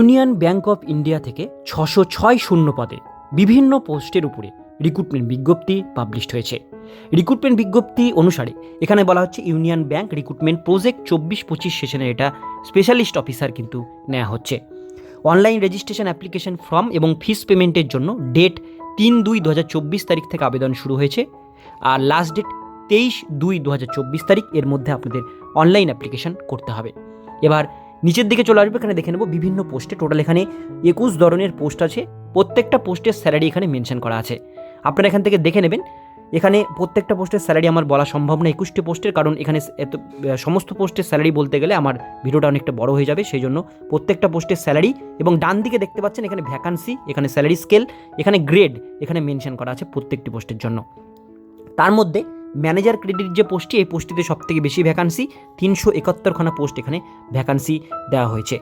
Union bank of India থেকে ছশো ছয় শূন্য পদে বিভিন্ন পোস্টের উপরে রিক্রুটমেন্ট বিজ্ঞপ্তি পাবলিশড হয়েছে। রিক্রুটমেন্ট বিজ্ঞপ্তি অনুসারে এখানে বলা হচ্ছে ইউনিয়ন ব্যাংক রিক্রুটমেন্ট প্রজেক্ট চব্বিশ পঁচিশ সেশনের এটা স্পেশালিস্ট অফিসার কিন্তু নেওয়া হচ্ছে। অনলাইন রেজিস্ট্রেশন অ্যাপ্লিকেশন ফর্ম এবং ফিস পেমেন্টের জন্য ডেট তিন দুই দু তারিখ থেকে আবেদন শুরু হয়েছে। আর লাস্ট ডেট তেইশ দুই দু তারিখ এর মধ্যে আপনাদের অনলাইন অ্যাপ্লিকেশন করতে হবে। এবার নিচের দিকে চলে আসবে, এখানে দেখে নেব বিভিন্ন পোস্টে টোটাল এখানে একুশ ধরনের পোস্ট আছে, প্রত্যেকটা পোস্টের স্যালারি এখানে মেনশন করা আছে। আপনারা এখান থেকে দেখে নেবেন, এখানে প্রত্যেকটা পোস্টের স্যালারি আমার বলা সম্ভব না, একুশটি পোস্টের কারণ এখানে এত সমস্ত পোস্টের স্যালারি বলতে গেলে আমার ভিডিওটা অনেকটা বড় হয়ে যাবে, সেই জন্য প্রত্যেকটা পোস্টের স্যালারি এবং ডান দিকে দেখতে পাচ্ছেন এখানে ভ্যাকান্সি এখানে স্যালারি স্কেল এখানে গ্রেড এখানে মেনশন করা আছে প্রত্যেকটি পোস্টের জন্য। তার মধ্যে ম্যানেজার ক্রেডিট যে পোস্টটি, এই পোস্টটিতে সবথেকে বেশি ভ্যাকান্সি তিনশো একাত্তরখানা পোস্ট এখানে ভ্যাকান্সি দেওয়া হয়েছে।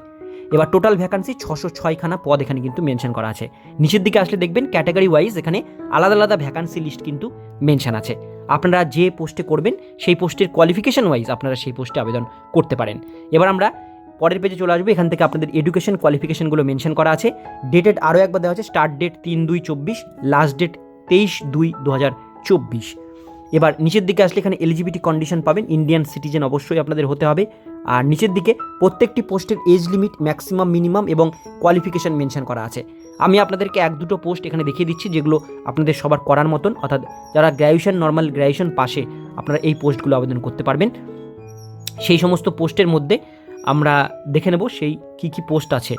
এবার টোটাল ভ্যাকান্সি ছশো ছয়খানা পদ এখানে কিন্তু মেনশন করা আছে। নিচের দিকে আসলে দেখবেন ক্যাটাগরি ওয়াইজ এখানে আলাদা আলাদা ভ্যাকান্সি লিস্ট কিন্তু মেনশন আছে। আপনারা যে পোস্টে করবেন, সেই পোস্টের কোয়ালিফিকেশন ওয়াইজ আপনারা সেই পোস্টে আবেদন করতে পারেন। এবার আমরা পরের পেজে চলে আসব, এখান থেকে আপনাদের এডুকেশন কোয়ালিফিকেশনগুলো মেনশন করা আছে। ডেটেড আরও একবার দেওয়া আছে স্টার্ট ডেট তিন দুই চব্বিশ লাস্ট ডেট তেইশ দুই দু হাজার চব্বিশ। এবার নিচের দিকে আসলে এখানে এলিজিবিলিটি কন্ডিশন পাবেন। ইন্ডিয়ান সিটিজেন অবশ্যই আপনাদের হতে হবে। আর নিচের দিকে প্রত্যেকটি পোস্টের এজ লিমিট ম্যাক্সিমাম মিনিমাম এবং কোয়ালিফিকেশন মেনশন করা আছে। আমি আপনাদেরকে এক দুটো পোস্ট এখানে দেখিয়ে দিচ্ছি, যেগুলো আপনাদের সবার করার মতন। অর্থাৎ যারা গ্র্যাজুয়েশন নর্মাল গ্র্যাজুয়েশন পাশে আপনারা এই পোস্টগুলো আবেদন করতে পারবেন। সেই সমস্ত পোস্টের মধ্যে আমরা দেখে নেব সেই কি কি পোস্ট আছে।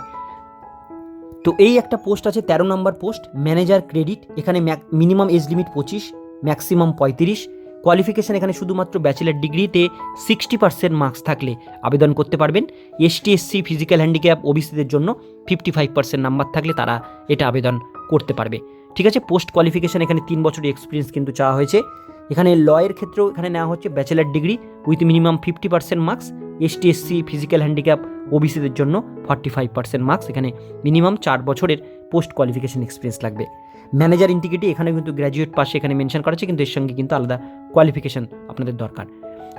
তো এই একটা পোস্ট আছে, তেরো নম্বর পোস্ট ম্যানেজার ক্রেডিট এখানে মিনিমাম এজ লিমিট পঁচিশ ম্যাক্সিমাম পঁয়ত্রিশ। কোয়ালিফিকেশান এখানে শুধুমাত্র ব্যাচেলার ডিগ্রিতে সিক্সটি পার্সেন্ট মার্কস থাকলে আবেদন করতে পারবেন। এসটি এসসি ফিজিক্যাল হ্যান্ডিক্যাপ ওবিসিদের জন্য ফিফটি ফাইভ পার্সেন্ট নাম্বার থাকলে তারা এটা আবেদন করতে পারবে। ঠিক আছে, পোস্ট কোয়ালিফিকেশান এখানে তিন বছরের এক্সপিরিয়েন্স কিন্তু চাওয়া হয়েছে। এখানে লয়ের ক্ষেত্রেও এখানে নেওয়া হচ্ছে bachelor degree with minimum fifty percent marks. ST SC physical handicap ওবিসিদের জন্য ফর্টি ফাইভ পার্সেন্ট মার্কস। এখানে মিনিমাম চার বছরের পোস্ট কোয়ালিফিকেশান এক্সপিরিয়েন্স লাগবে। ম্যানেজার ইন্টিগ্রিটি এখানে কিন্তু গ্র্যাজুয়েট পাশে এখানে মেনশন করা কিন্তু এর সঙ্গে কিন্তু আলাদা কোয়ালিফিকেশান আপনাদের দরকার।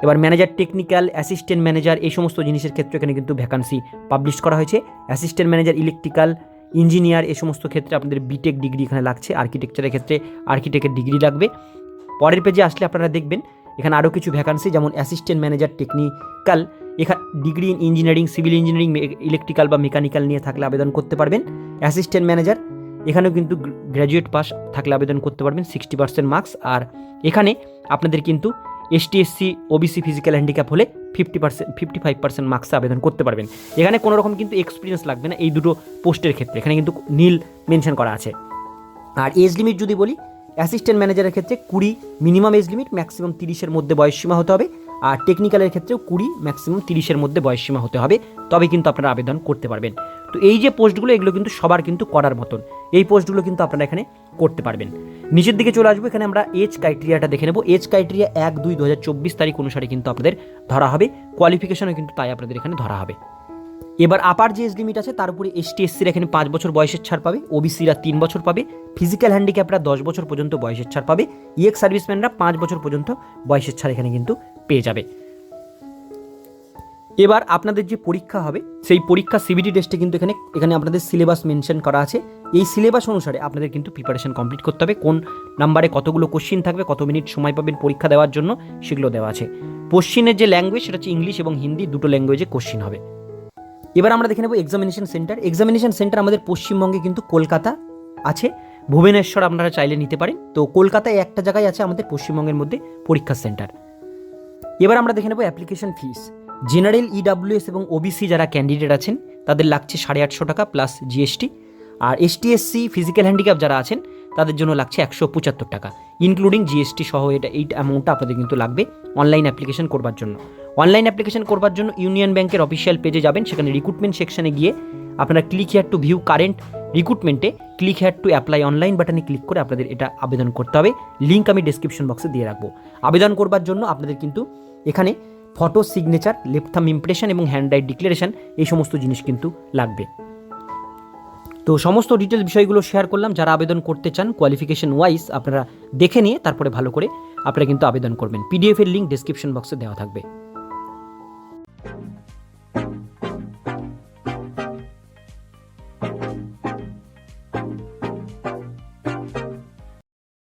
এবার ম্যানেজার টেকনিক্যাল অ্যাসিস্ট্যান্ট ম্যানেজার এই সমস্ত জিনিসের ক্ষেত্রে এখানে কিন্তু ভ্যাকান্সি পাবলিশ করা হয়েছে। অ্যাসিস্ট্যান্ট ম্যানেজার ইলেকট্রিক্যাল ইঞ্জিনিয়ার এই সমস্ত ক্ষেত্রে আপনাদের বিটেক ডিগ্রি এখানে লাগছে আর্কিটেকচারের ক্ষেত্রে আর্কিটেক্টের ডিগ্রি লাগবে। পরের পেজে আসলে আপনারা দেখবেন, এখানে আরও কিছু ভ্যাকান্সি যেমন অ্যাসিস্ট্যান্ট ম্যানেজার টেকনিক্যাল এখানে degree in engineering civil engineering electrical বা মেকানিক্যাল নিয়ে থাকলে আবেদন করতে পারবেন। অ্যাসিস্ট্যান্ট ম্যানেজার এখানেও কিন্তু গ্র্যাজুয়েট পাস থাকলে আবেদন করতে পারবেন সিক্সটি পার্সেন্ট মার্কস আর এখানে আপনাদের কিন্তু ST SC OBC physical handicap হলে fifty percent fifty five percent মার্কসে আবেদন করতে পারবেন। এখানে কোনো রকম কিন্তু এক্সপিরিয়েন্স লাগবে না এই দুটো পোস্টের ক্ষেত্রে। এখানে কিন্তু নীল মেনশন করা আছে। আর এজ লিমিট যদি বলি অ্যাসিস্ট্যান্ট ম্যানেজারের ক্ষেত্রে কুড়ি মিনিমাম এজ লিমিট ম্যাক্সিমাম তিরিশের মধ্যে বয়সসীমা হতে হবে। আর টেকনিক্যালের ক্ষেত্রেও কুড়ি ম্যাক্সিমাম তিরিশের মধ্যে বয়সসীমা হতে হবে। তবে কিন্তু আপনারা আবেদন করতে পারবেন। তো এই যে পোস্টগুলো, এগুলো কিন্তু সবার কিন্তু করার মতন। এই পোস্টগুলো কিন্তু আপনারা এখানে করতে পারবেন। নিচের দিকে চলে আসব, এখানে আমরা এজ ক্রাইটেরিয়াটা দেখে নেব। এজ ক্রাইটেরিয়া এক, দুই দু হাজার চব্বিশ তারিখ অনুসারে কিন্তু আপনাদের ধরা হবে। কোয়ালিফিকেশনও কিন্তু তাই আপনাদের এখানে ধরা হবে। এবার আপার যে এজ লিমিট আছে, তার উপরে এসটি এসসির এখানে পাঁচ বছর বয়সের ছাড় পাবে। ওবিসিরা তিন বছর পাবে। ফিজিক্যাল হ্যান্ডিক্যাপরা দশ বছর পর্যন্ত বয়সের ছাড় পাবে। ইএক্স সার্ভিসম্যানরা পাঁচ বছর পর্যন্ত বয়সের ছাড় এখানে কিন্তু পেয়ে যাবে। এবার আপনাদের যে পরীক্ষা হবে, সেই পরীক্ষা সিবিটি টেস্টে কিন্তু এখানে এখানে আপনাদের সিলেবাস মেনশন করা আছে। এই সিলেবাস অনুসারে আপনাদের কিন্তু প্রিপারেশন কমপ্লিট করতে হবে, কোন নাম্বারে কতগুলো কোশ্চিন থাকবে, কত মিনিট সময় পাবেন পরীক্ষা দেওয়ার জন্য, সেগুলো দেওয়া আছে। কোশ্চিনের যে ল্যাঙ্গুয়েজ সেটা হচ্ছে ইংলিশ এবং হিন্দি দুটো ল্যাঙ্গুয়েজে কোশ্চিন হবে। এবার আমরা দেখে নেব এক্সামিনেশন সেন্টার এক্সামিনেশন সেন্টার আমাদের পশ্চিমবঙ্গে কিন্তু কলকাতা আছে। ভুবনেশ্বর আপনারা চাইলে নিতে পারেন। তো কলকাতায় একটা জায়গায় আছে আমাদের পশ্চিমবঙ্গের মধ্যে পরীক্ষা সেন্টার এবার আমরা দেখে নেব অ্যাপ্লিকেশন ফিস জেনারেল ইডাব্লিউএস এবং ওবিসি যারা ক্যান্ডিডেট আছেন, তাদের লাগছে সাড়ে আটশো টাকা প্লাস জিএসটি আর এসটি এসসি ফিজিক্যাল হ্যান্ডিক্যাপ যারা আছেন, তাদের জন্য লাগছে একশো পঁচাত্তর টাকা ইনক্লুডিং জিএসটি সহ এটা, এই অ্যামাউন্টটা আপনাদের কিন্তু লাগবে অনলাইন অ্যাপ্লিকেশন করবার জন্য। অনলাইন অ্যাপ্লিকেশন করবার জন্য ইউনিয়ন ব্যাংকের অফিসিয়াল পেজে যাবেন, সেখানে রিক্রুটমেন্ট সেকশনে গিয়ে আপনারা click here to view current রিক্রুটমেন্টে click here to apply online বাটনে ক্লিক করে আপনাদের এটা আবেদন করতে হবে। লিঙ্ক আমি ডিসক্রিপশন বক্সে দিয়ে রাখব। আবেদন করবার জন্য আপনাদের কিন্তু এখানে photo signature left thumb impression এবং হ্যান্ড রাইট ডিক্লারেশন এই সমস্ত জিনিস কিন্তু লাগবে। তো সমস্ত ডিটেলস বিষয়গুলো শেয়ার করলাম। যারা আবেদন করতে চান কোয়ালিফিকেশন ওয়াইজ আপনারা দেখে নিয়ে তারপরে ভালো করে আপনারা কিন্তু আবেদন করবেন। পিডিএফের লিঙ্ক ডিসক্রিপশন বক্সে দেওয়া থাকবে।